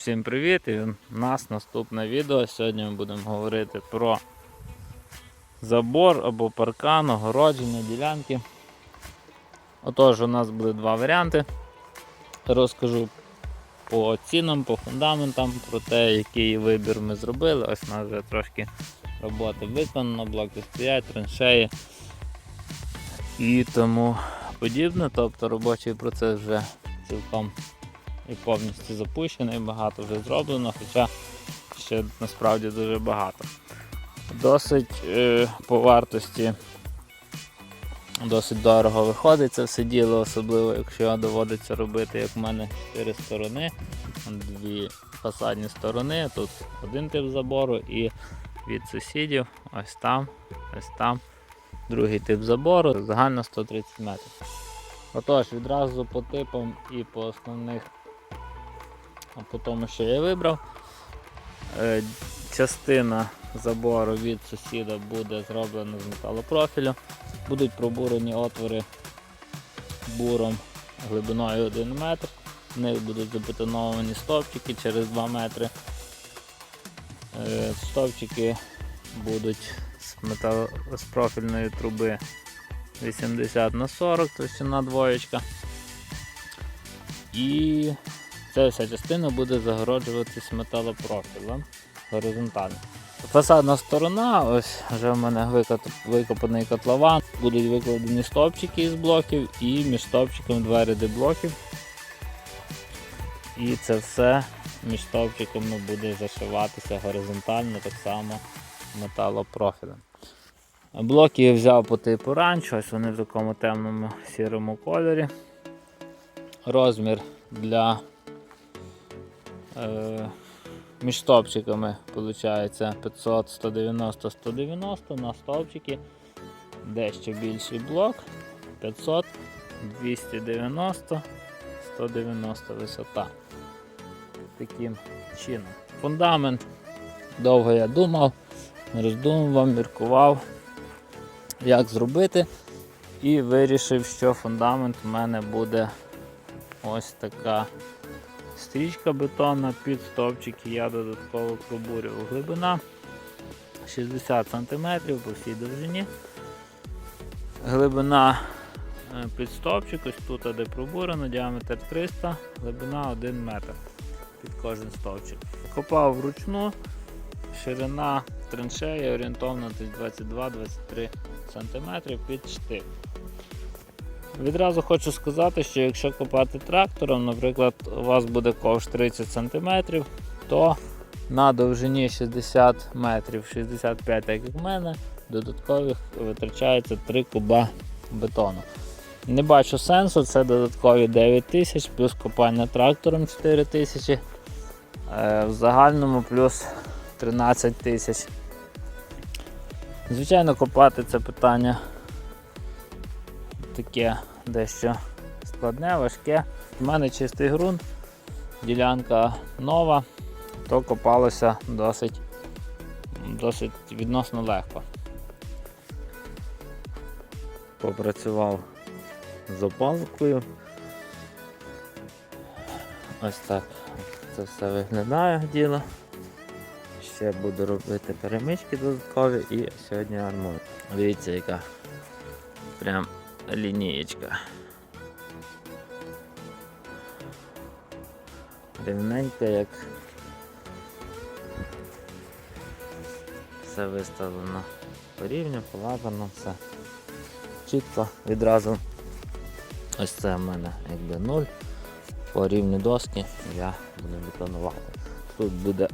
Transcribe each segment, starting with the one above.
Всім привіт! І у нас наступне відео. Сьогодні ми будемо говорити про забор або паркан, огородження, ділянки. Отож, у нас були два варіанти. Розкажу по цінам, по фундаментам, про те, який вибір ми зробили. Ось у нас вже трошки роботи виконано, блоки стоять, траншеї і тому подібне. Тобто робочий процес вже цілком і повністю запущений, багато вже зроблено, хоча ще насправді дуже багато. Досить е, по вартості досить дорого виходить це все діло, особливо якщо доводиться робити, як в мене чотири сторони, дві фасадні сторони, тут один тип забору і від сусідів, ось там, ось там, другий тип забору, загально 130 метрів. Отож, відразу по типам і по основних а по тому, що я вибрав. Е, Частина забору від сусіда буде зроблена з металопрофілю. Будуть пробурені отвори буром глибиною 1 метр. В них будуть забетоновані стовпчики через 2 метри. Е, Стовпчики будуть з, метал... з профільної труби 80 на 40, товщина двоєчка. І Ця вся частина буде загороджуватись металопрофілем горизонтально. Фасадна сторона, ось вже в мене викопаний котлован, будуть викладені стовпчики із блоків і між стовпчиком два ряди блоків. І це все між стовпчиками буде зашиватися горизонтально так само металопрофілем. Блоки я взяв по типу ранч, ось вони в такому темному сірому кольорі. Розмір для між стовпчиками виходить 500, 190, 190 на стовпчики дещо більший блок 500, 290, 190 висота. Таким чином. Фундамент довго я думав, роздумував, міркував, як зробити, і вирішив, що фундамент у мене буде ось така стрічка бетонна під стовпчики я додатково пробурював. Глибина 60 см по всій довжині. Глибина е, під стовпчик, ось тут де пробурено, діаметр 300, глибина 1 метр під кожен стовпчик. Копав вручну, ширина траншеї орієнтовно 22-23 см під штик. Відразу хочу сказати, що якщо копати трактором, наприклад, у вас буде ковш 30 см, то на довжині 60 метрів, 65, як в мене, додаткових витрачається 3 куба бетону. Не бачу сенсу, це додаткові 9 тисяч, плюс копання трактором 4 тисячі, е, в загальному плюс 13 тисяч. Звичайно, копати це питання таке дещо складне, важке. У мене чистий ґрунт, ділянка нова, то копалося досить, досить відносно легко. Попрацював з опалкою. Ось так це все виглядає діло. Ще буду робити перемички додаткові і сьогодні армую. Дивіться, яка прям лінієчка. Рівненька, як все виставлено по рівню, полагано, все чітко відразу. Ось це в мене якби нуль. По рівню доски я буду бетонувати. Тут буде,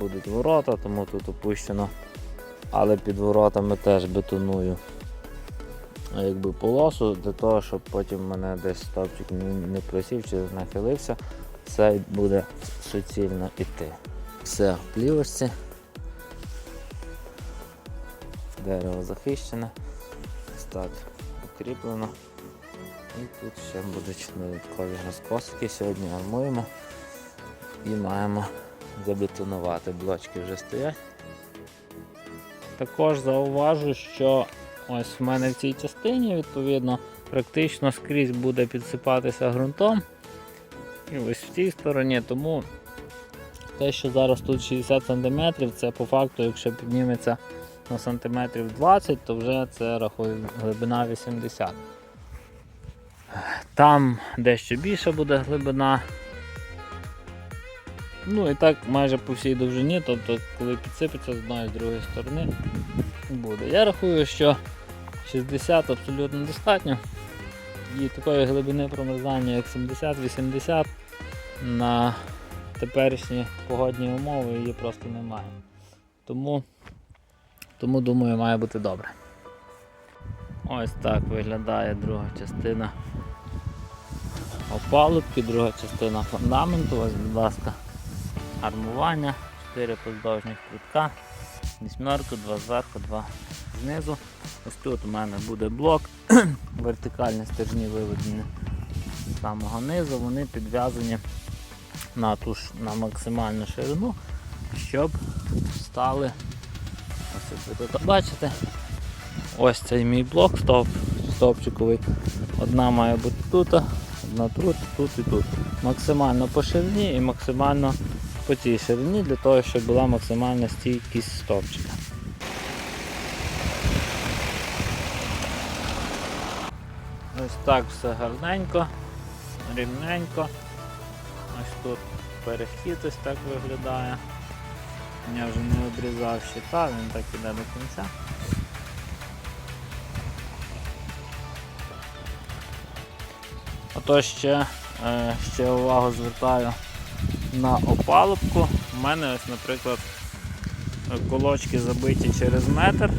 будуть ворота, тому тут опущено, але під воротами теж бетоную якби полосу для того, щоб потім мене десь стовпчик не, просів чи нахилився, все буде суцільно йти. Все в плівочці. Дерево захищене, так укріплено. І тут ще будуть додаткові розкосики. Сьогодні армуємо і маємо забетонувати. Блочки вже стоять. Також зауважу, що Ось в мене в цій частині, відповідно, практично скрізь буде підсипатися ґрунтом. І ось в цій стороні, тому те, що зараз тут 60 см, це по факту, якщо підніметься на сантиметрів 20, то вже це рахує глибина 80. Там дещо більша буде глибина. Ну і так майже по всій довжині, тобто коли підсипеться з одної з другої сторони, буде. Я рахую, що 60 абсолютно достатньо. І такої глибини промерзання, як 70-80 на теперішні погодні умови її просто немає. Тому, тому думаю, має бути добре. Ось так виглядає друга частина опалубки, друга частина фундаменту. Ось, будь ласка, армування, 4 поздовжніх прутка, вісьмерку, два зверху, два знизу. Ось тут у мене буде блок, вертикальні стержні виведені з самого низу, вони підв'язані на ту ж на максимальну ширину, щоб стали. Ось ви тут бачите. Ось цей мій блок стовп, стовпчиковий. Одна має бути тут, одна тут, тут і тут. Максимально по ширині і максимально по цій ширині для того, щоб була максимальна стійкість стовпчика. Ось так все гарненько, рівненько. Ось тут перехід ось так виглядає. Я вже не обрізав щита, він так іде до кінця. Отож ще, е, ще увагу звертаю на опалубку. У мене ось, наприклад, колочки забиті через метр.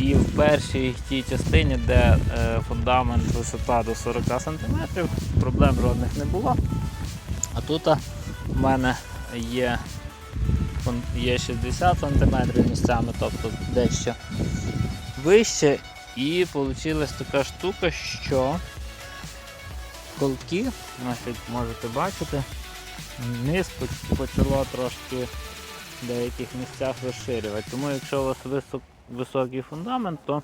І в першій тій частині, де е, фундамент висота до 40 см, проблем жодних не було. А тут в мене є, є 60 см місцями, тобто дещо вище. І вийшла така штука, що колки, можете бачити, низ поч- почало трошки в деяких місцях розширювати. Тому якщо у вас висок, високий фундамент, то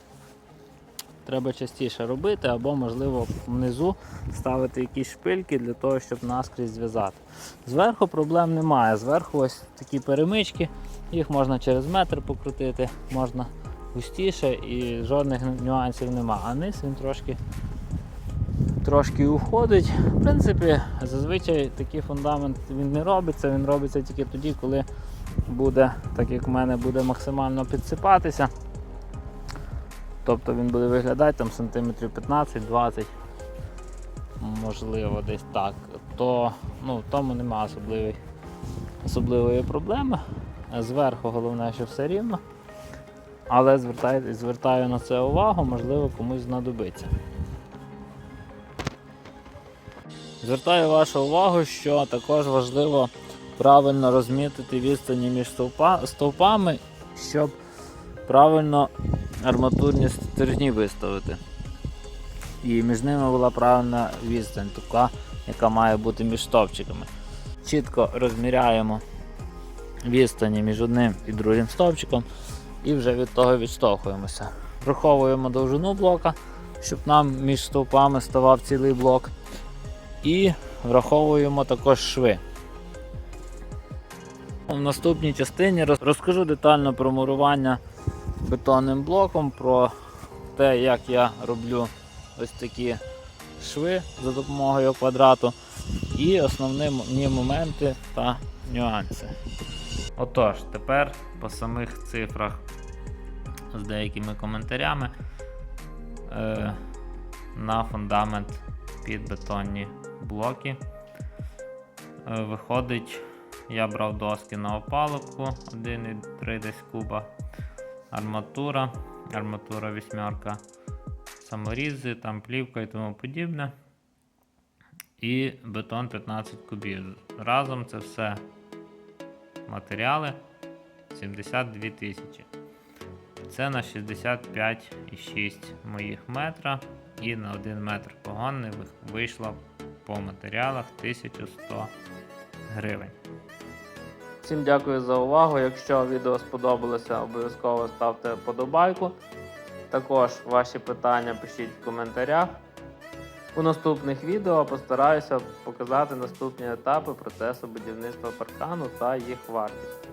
треба частіше робити, або можливо внизу ставити якісь шпильки для того, щоб наскрізь зв'язати. Зверху проблем немає. Зверху ось такі перемички, їх можна через метр покрутити, можна густіше і жодних нюансів немає. А низ він трошки трошки уходить. В принципі, зазвичай такий фундамент він не робиться, він робиться тільки тоді, коли буде, так як в мене буде максимально підсипатися. Тобто він буде виглядати там сантиметрів 15-20, можливо, десь так. То ну, в тому немає особливої, особливої проблеми. Зверху головне, що все рівно. Але звертаю, звертаю на це увагу, можливо, комусь знадобиться. Звертаю вашу увагу, що також важливо правильно розмітити відстані між стовпами, щоб правильно арматурні стержні виставити. І між ними була правильна відстань, така, яка має бути між стовпчиками. Чітко розміряємо відстані між одним і другим стовпчиком і вже від того відштовхуємося. Враховуємо довжину блока, щоб нам між стовпами ставав цілий блок. І враховуємо також шви. В наступній частині розкажу детально про мурування бетонним блоком, про те, як я роблю ось такі шви за допомогою квадрату і основні моменти та нюанси. Отож, тепер по самих цифрах з деякими коментарями е, на фундамент під бетонні блоки. Е, Виходить, я брав доски на опалубку 1,3 десь куба, арматура, арматура вісьмерка, саморізи, там плівка і тому подібне. І бетон 15 кубів. Разом це все матеріали 72 тисячі. Це на 65,6 моїх метра і на 1 метр погонний вих- вийшло по матеріалах 1100 гривень. Всім дякую за увагу. Якщо відео сподобалося, обов'язково ставте вподобайку. Також ваші питання пишіть в коментарях. У наступних відео постараюся показати наступні етапи процесу будівництва паркану та їх вартість.